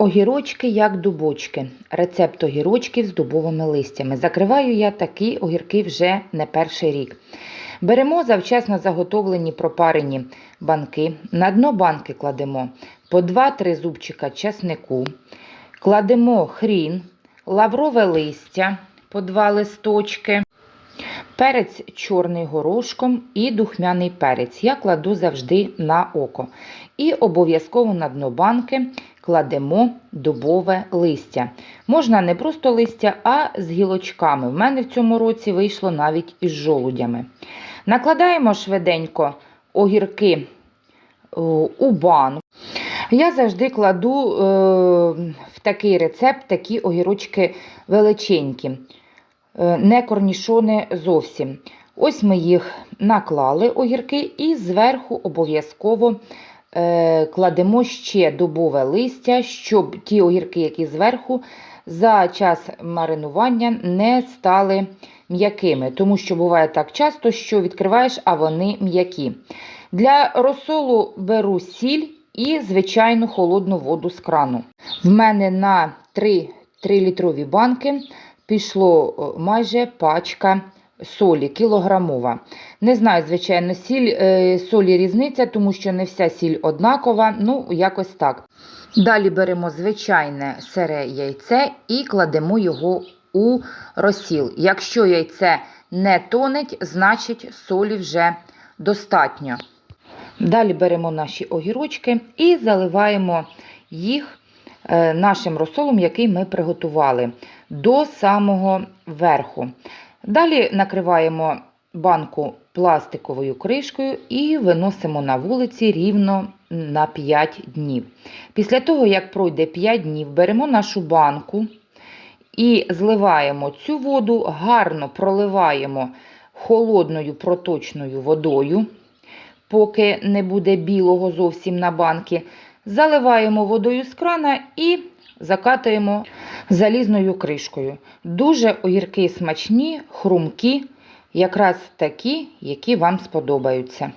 Огірочки як дубочки. Рецепт огірочків з дубовими листями. Закриваю я такі огірки вже не перший рік. Беремо завчасно заготовлені пропарені банки. На дно банки кладемо по 2-3 зубчика часнику, кладемо хрін, лаврове листя по 2 листочки, перець чорний горошком і духмяний перець. Я кладу завжди на око. І обов'язково на дно банки кладемо дубове листя. Можна не просто листя, а з гілочками. В мене в цьому році вийшло навіть із жолудями. Накладаємо швиденько огірки у банку. Я завжди кладу е, в такий рецепт такі огірочки величенькі, е, не корнішони зовсім. Ось ми їх наклали огірки, і зверху обов'язково е, кладемо ще дубове листя, щоб ті огірки, які зверху, за час маринування не стали м'якими. Тому що буває так часто, що відкриваєш, а вони м'які. Для розсолу беру сіль і звичайну холодну воду з крану. В мене на 3 3-літрові банки пішло майже пачка солі кілограмова. Не знаю, звичайно, сіль е, солі різниця, тому що не вся сіль однакова, ну якось так. Далі беремо звичайне сире яйце і кладемо його у розсіл. Якщо яйце не тонеть, значить солі вже достатньо. Далі беремо наші огірочки і заливаємо їх е, нашим розсолом, який ми приготували, до самого верху. Далі накриваємо банку пластиковою кришкою і виносимо на вулиці рівно на 5 днів. Після того, як пройде 5 днів, беремо нашу банку і зливаємо цю воду, гарно проливаємо холодною проточною водою поки не буде білого зовсім на банки. Заливаємо водою з крана і закатуємо залізною кришкою. Дуже огірки смачні, хрумкі, якраз такі, які вам сподобаються.